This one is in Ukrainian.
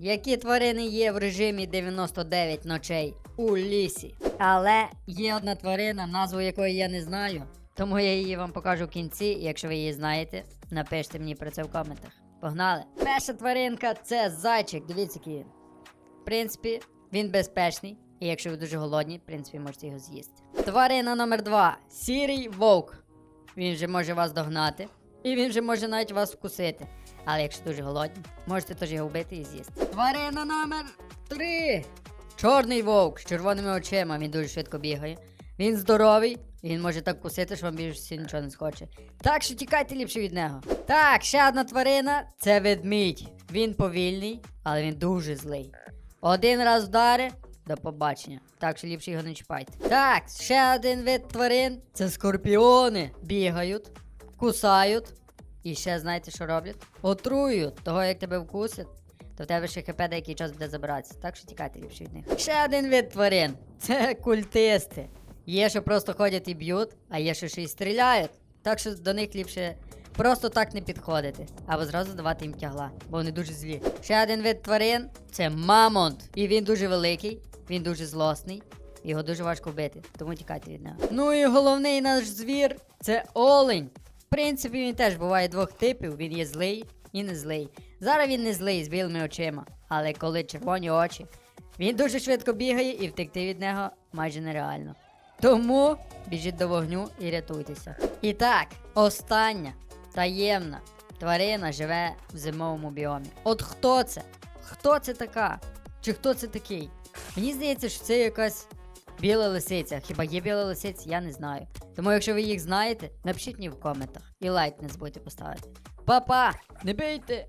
які тварини є в режимі 99 ночей у лісі. Але є одна тварина, назву якої я не знаю. Тому я її вам покажу в кінці. Якщо ви її знаєте, напишіть мені про це в коментах. Погнали! Перша тваринка це зайчик. Дивіться, який він. В принципі, він безпечний. І якщо ви дуже голодні, в принципі, можете його з'їсти. Тварина номер 2 Сірий вовк. Він же може вас догнати. І він же може навіть вас вкусити. Але якщо дуже голодні, можете теж його вбити і з'їсти. Тварина номер 3 Чорний вовк з червоними очима. Він дуже швидко бігає. Він здоровий, і він може так кусити, що вам більше нічого не схоче. Так що тікайте ліпше від нього. Так, ще одна тварина це ведмідь. Він повільний, але він дуже злий. Один раз вдари, до побачення. Так що ліпше його не чіпайте. Так, ще один вид тварин це скорпіони. Бігають, кусають. І ще знаєте, що роблять? Отрують того, як тебе вкусять, то в тебе ще хп деякий час буде забиратися. Так що тікайте ліпше від них. Ще один вид тварин це культисти. Є, що просто ходять і б'ють, а є, що ще й стріляють. Так що до них ліпше просто так не підходити. Або зразу давати їм тягла, бо вони дуже злі. Ще один вид тварин це мамонт. І він дуже великий, він дуже злосний. Його дуже важко вбити, тому тікайте від нього. Ну і головний наш звір це олень. Принципі, він теж буває двох типів: він є злий і не злий. Зараз він не злий з білими очима, але коли червоні очі, він дуже швидко бігає і втекти від нього майже нереально. Тому біжіть до вогню і рятуйтеся. І так, остання таємна тварина живе в зимовому біомі. От хто це? Хто це така? Чи хто це такий? Мені здається, що це якась біла лисиця. Хіба є біла лисиця? Я не знаю. Тому, якщо ви їх знаєте, напишіть мені в коментах і лайк не забудьте поставити. Па-па! Не бийте!